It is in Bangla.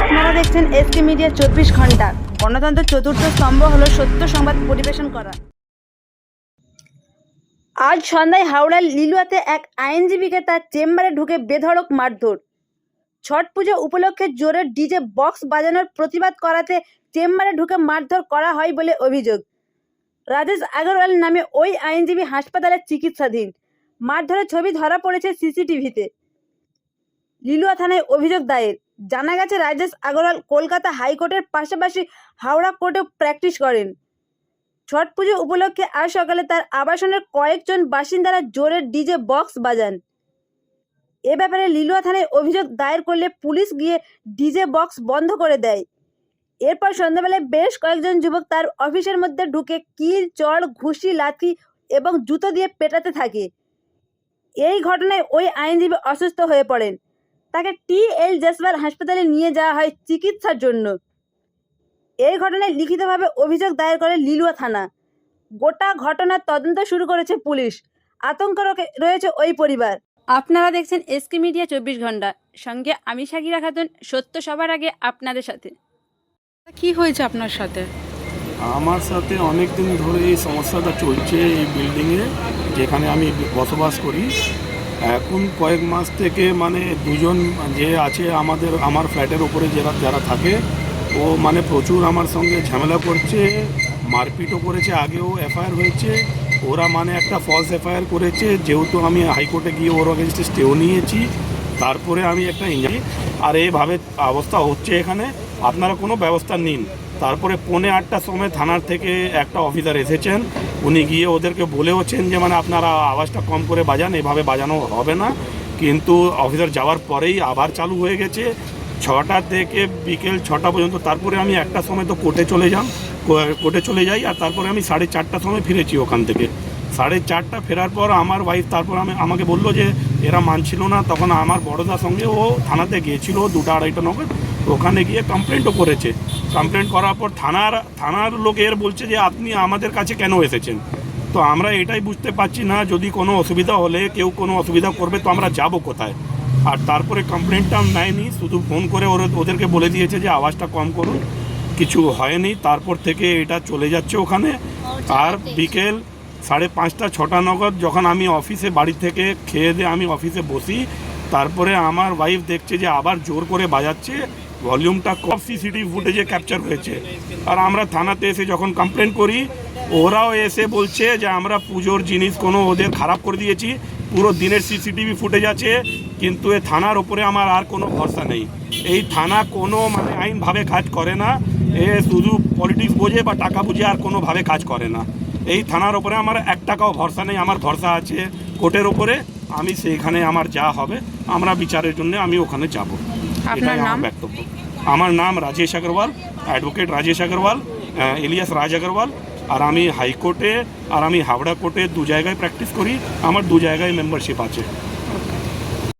আপনারা দেখছেন এসকে মিডিয়া চব্বিশ ঘণ্টা। গণতন্ত্রের চতুর্থ স্তম্ভ হলো সত্য সংবাদ পরিবেশন করা। আজ সন্ধ্যায় হাওড়ার লিলুয়াতে এক আইনজীবীকে তার চেম্বারে ঢুকে বেধড়ক মারধর। ছট পুজো উপলক্ষে জোরে ডিজে বক্স বাজানোর প্রতিবাদ করাতে চেম্বারে ঢুকে মারধর করা হয় বলে অভিযোগ। রাজেশ আগরওয়াল নামে ওই আইনজীবী হাসপাতালে চিকিৎসাধীন। মারধরের ছবি ধরা পড়েছে সিসিটিভিতে। লিলুয়া থানায় অভিযোগ দায়ের। জানা গেছে, রাজেশ আগরওয়াল কলকাতা হাইকোর্টের পাশাপাশি হাওড়া কোর্টেও প্র্যাকটিস করেন। ছট পুজো উপলক্ষে আজ সকালে তার আবাসনের কয়েকজন বাসিন্দারা জোরে ডিজে বক্স বাজান। এ ব্যাপারে লিলুয়া থানায় অভিযোগ দায়ের করলে পুলিশ গিয়ে ডিজে বক্স বন্ধ করে দেয়। এরপর সন্ধ্যাবেলায় বেশ কয়েকজন যুবক তার অফিসের মধ্যে ঢুকে কিল, চড়, ঘুষি, লাথি এবং জুতো দিয়ে পেটাতে থাকে। এই ঘটনায় ওই আইনজীবী অসুস্থ হয়ে পড়েন। তাকে টি এল জেসওয়াল হাসপাতালে নিয়ে যাওয়া হয় চিকিৎসার জন্য। এই ঘটনায় লিখিতভাবে অভিযোগ দায়ের করে লিলুয়া থানা। গোটা ঘটনার তদন্ত শুরু করেছে পুলিশ। আতঙ্ক রয়েছে ওই পরিবার। আপনারা দেখছেন এসকে মিডিয়া চব্বিশ ঘণ্টা। সঙ্গে আমি সাকিরা খাতুন, সত্য সবার আগে আপনাদের সাথে। কি হয়েছে আপনার সাথে? আমার সাথে অনেক দিন ধরে এই সমস্যাটা চলছে এই বিল্ডিংয়ে যেখানে আমি বসবাস করি। এখন কয়েক মাস থেকে মানে দুজন যে আছে আমাদের, আমার ফ্ল্যাটের উপরে যারা যারা থাকে, ও মানে প্রচুর আমার সঙ্গে ঝামেলা করছে, মারপিটও করেছে, আগেও এফআইআর হয়েছে। ওরা মানে একটা ফলস এফআইআর করেছে, যেহেতু আমি হাইকোর্টে গিয়ে ওর অগেনস্টে স্টেও নিয়েছি। তারপরে আমি একটা ইঞ্জারি আর এইভাবে অবস্থা হচ্ছে এখানে। আপনারা কোনো ব্যবস্থা নিন। তারপরে পৌনে আটটার সময় থানার থেকে একটা অফিসার এসেছেন। উনি গিয়ে ওদেরকে বলেওছেন যে মানে আপনারা আওয়াজটা কম করে বাজান, এভাবে বাজানো হবে না। কিন্তু অফিসার যাওয়ার পরেই আবার চালু হয়ে গেছে। ছটা থেকে বিকেল ছটা পর্যন্ত। তারপরে আমি একটা সময় তো কোর্টে চলে যান কোর্টে চলে যাই আর তারপরে আমি সাড়ে চারটার সময় ফিরেছি ওখান থেকে। সাড়ে চারটা ফেরার পর আমার ওয়াইফ তারপর আমি, আমাকে বলল যে, এরা মানছিল না। তখন আমার বড়দার সঙ্গে ও থানাতে গিয়েছিল দুটো আড়াইটা নগর। ওখানে গিয়ে কমপ্লেন্টও করেছে। কমপ্লেন করার পর থানার থানার লোক এর বলছে যে, আপনি আমাদের কাছে কেন এসেছেন? তো আমরা এটাই বুঝতে পারছি না, যদি কোনো অসুবিধা হলে, কেউ কোনো অসুবিধা করবে, তো আমরা যাব কোথায়? আর তারপরে কমপ্লেনটা নেয়নি, শুধু ফোন করে ওদেরকে বলে দিয়েছে যে, আওয়াজটা কম করুন। কিছু হয়নি, তারপর থেকে এটা চলে যাচ্ছে ওখানে। আর বিকেল সাড়ে পাঁচটা, ছটা নগদ যখন আমি অফিসে, বাড়ি থেকে খেয়ে দিয়ে আমি অফিসে বসি তারপরে আমার ওয়াইফ দেখছে যে আবার জোর করে বাজাচ্ছে ভলিউমটা কম সিসিটিভি ফুটেজে ক্যাপচার হয়েছে। আর আমরা থানাতে এসে যখন কমপ্লেন করি, ওরাও এসে বলছে যে আমরা পুজোর জিনিস কোনো ওদের খারাপ করে দিয়েছি, পুরো দিনের সিসিটিভি ফুটেজ আছে, কিন্তু এ থানার ওপরে আমার আর কোনো ভরসা নেই। এই থানা কোনো মানে আইনভাবে কাজ করে না, এ শুধু পলিটিক্স বোঝে বা টাকা বুঝে আর কোনোভাবে কাজ করে না। এই থানার ওপরে আমার এক টাকাও ভরসা নেই, আমার ভরসা আছে কোর্টের ওপরে। আমি সেইখানে আমার যা হবে আমরা বিচারের জন্য আমি ওখানে যাব। এটাই আমার? বক্তব্য। আমার নাম রাজেশ আগরওয়াল অ্যাডভোকেট রাজেশ আগরওয়াল ইলিয়াস রাজ আগরওয়াল আর আমি হাইকোর্টে আর আমি হাওড়া কোর্টে দু জায়গায় প্র্যাকটিস করি আমার দু জায়গায় মেম্বারশিপ আছে।